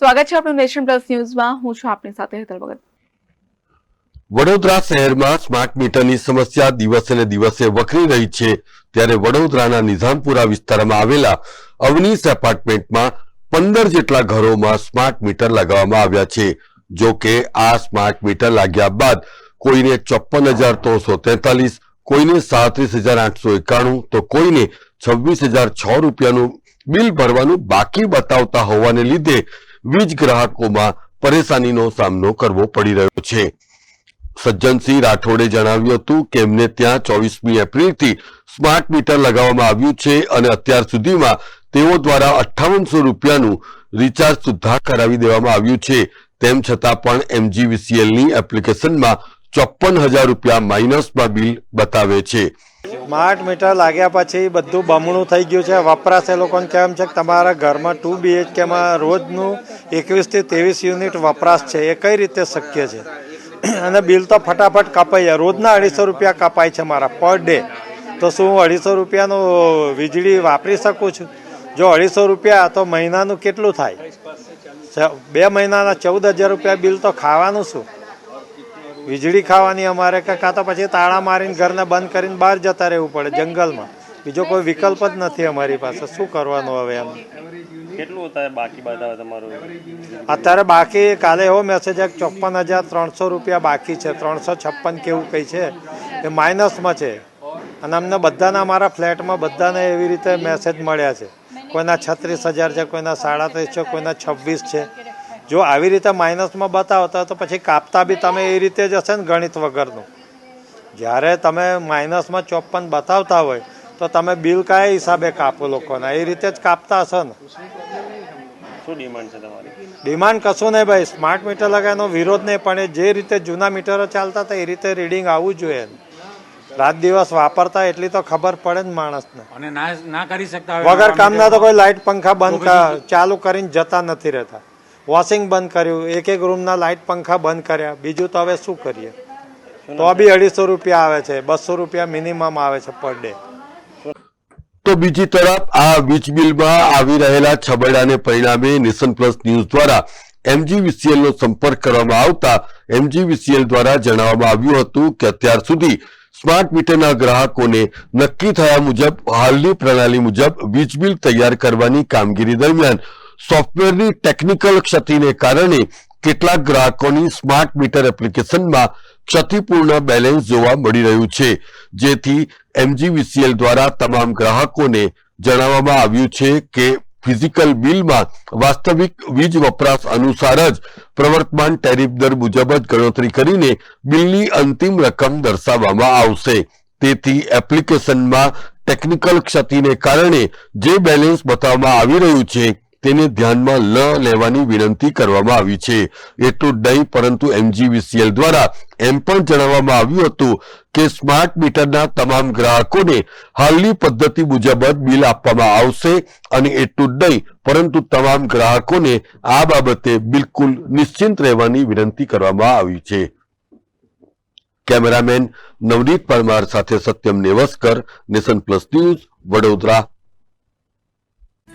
સ્વાગત છે આપણું નેશન પ્લસ ન્યૂઝમાં. હું છું આપની સાથે હેતલ ભગત. વડોદરા શહેરમાં સ્માર્ટ મીટરની સમસ્યા દિવસે ને દિવસે વકરી રહી છે. ત્યારે વડોદરાના નિઝામપુરા વિસ્તારમાં આવેલા અવનીશ એપાર્ટમેન્ટમાં પંદર જેટલા ઘરોમાં સ્માર્ટ મીટર લગાવવામાં આવ્યા છે. જો કે આ સ્માર્ટ મીટર લાગ્યા બાદ કોઈને ચોપન હજાર ત્રણસો તેતાલીસ, કોઈને સાડત્રીસ હજાર આઠસો એકાણું, તો કોઈને છવ્વીસ હજાર છ રૂપિયાનું બિલ ભરવાનું બાકી બતાવતા હોવાને લીધે વીજ ગ્રાહકોમાં પરેશાનીનો સામનો કરવો પડી રહ્યો છે. સજ્જનસિંહ રાઠોડે જણાવ્યું હતું કે એમને ત્યાં ચોવીસમી એપ્રિલથી સ્માર્ટ મીટર લગાવવામાં આવ્યું છે અને અત્યાર સુધીમાં તેઓ દ્વારા અઠ્ઠાવનસો રૂપિયાનું રિચાર્જ સુદ્ધા કરાવી દેવામાં આવ્યું છે. તેમ છતાં પણ એમજીવીસીએલની એપ્લિકેશનમાં ચોપન હજાર રૂપિયા માઇનસમાં બિલ બતાવે છે. સ્માર્ટ મીટર લાગ્યા પછી બધું બમણું થઈ ગયું છે. વપરાશ એ લોકોને કેમ છે? કે તમારા ઘરમાં ટુ બીએચકેમાં રોજનું એકવીસથી ત્રેવીસ યુનિટ વપરાશ છે. એ કઈ રીતે શક્ય છે? અને બિલ તો ફટાફટ કપાઈ જાય. રોજના અઢીસો રૂપિયા કપાય છે મારા પર ડે. તો શું હું અઢીસો રૂપિયાનું વીજળી વાપરી શકું છું? જો અઢીસો રૂપિયા, તો મહિનાનું કેટલું થાય? બે મહિનાના ચૌદ હજાર રૂપિયા બિલ તો ખાવાનું શું? વીજળી ખાવાની અમારે કે કાં તો પછી તાળા મારીને ઘરને બંધ કરીને બહાર જતા રહેવું પડે જંગલમાં. બીજો કોઈ વિકલ્પ જ નથી અમારી પાસે. શું કરવાનું હવે એમ? કેટલું અત્યારે બાકી બધા તમારું? અત્યારે બાકી કાલે એવો મેસેજ કે ચોપન હજાર ત્રણસો રૂપિયા બાકી છે. ત્રણસો છપ્પન કેવું કંઈ છે? એ માઇનસમાં છે. અને અમને બધાના અમારા ફ્લેટમાં બધાને એવી રીતે મેસેજ મળ્યા છે. કોઈના છત્રીસ હજાર છે કોઈના સાડત્રીસ છે કોઈના છવ્વીસ છે. જો આવી રીતે માઇનસમાં બતાવતા તો પછી કાપતા બી તમે એ રીતે જ હશે ને ગણિત વગરનું? જ્યારે તમે માઇનસમાં ચોપન બતાવતા હોય તો તમે બિલ કયા હિસાબે કાપો લોકોના? એ રીતે જ કાપતા હશો ને. શું ડિમાન્ડ છે તમારી? ડિમાન્ડ કશું નહીં ભાઈ. સ્માર્ટ મીટર લગાવવાનો વિરોધ નહીં પણ એ જે રીતે જૂના મીટરો ચાલતા હતા એ રીતે રીડિંગ આવવું જોઈએ. રાત દિવસ વાપરતા એટલી તો ખબર પડે ને માણસને. અને ના ના કરી શકતા વગર કામના તો કોઈ લાઇટ પંખા બંધ ચાલુ કરીને જતા નથી રહેતા. વોશિંગ બંધ કર્યું એક એક રૂમના લાઇટ પંખા બંધ કર્યા. બીજું તો હવે શું કરીએ? તો બી અઢીસો રૂપિયા આવે છે બસો રૂપિયા મિનિમમ આવે છે પર ડે તો બીજી તરફ આ વીજ બિલમાં આવી રહેલા છબરડાને પરિણામે નેશન પ્લસ ન્યૂઝ દ્વારા એમજીવીસીએલનો સંપર્ક કરવામાં આવતા એમજીવીસીએલ દ્વારા જણાવવામાં આવ્યું હતું કે અત્યાર સુધી સ્માર્ટ મીટરના ગ્રાહકોને નક્કી થયા મુજબ હાલની પ્રણાલી મુજબ વીજ બિલ તૈયાર કરવાની કામગીરી દરમિયાન સોફ્ટવેરની ટેકનિકલ ક્ષતિને કારણે કેટલાક ગ્રાહકોની સ્માર્ટ મીટર એપ્લિકેશનમાં ક્ષતિપૂર્ણ બેલેન્સ જોવા મળી રહ્યું છે. જેથી એમજીવીસીએલ દ્વારા તમામ ગ્રાહકોને જણાવવામાં આવ્યું છે કે ફિઝિકલ બિલમાં વાસ્તવિક વીજ વપરાશ અનુસાર જ પ્રવર્તમાન ટેરિફ દર મુજબ જ ગણતરી કરીને બિલની અંતિમ રકમ દર્શાવવામાં આવશે. તેથી એપ્લિકેશનમાં ટેકનિકલ ક્ષતિને કારણે જે બેલેન્સ બતાવવામાં આવી રહ્યું છે તેને ધ્યાનમાં ન લેવાની વિનંતી કરવામાં આવી છે. એટલું નહીં, પરંતુ એમજીવીસીએલ દ્વારા એમ પણ જણાવવામાં આવ્યું હતું કે સ્માર્ટ મીટરના તમામ ગ્રાહકોને હાલની પદ્ધતિ મુજબ જ બિલ આપવામાં આવશે અને એટલું નહીં, પરંતુ તમામ ગ્રાહકોને આ બાબતે બિલકુલ નિશ્ચિંત રહેવાની વિનંતી કરવામાં આવી છે. કેમેરામેન નવનીત પરમાર સાથે Satyam Nevaskar, nation plus news, Vadodara.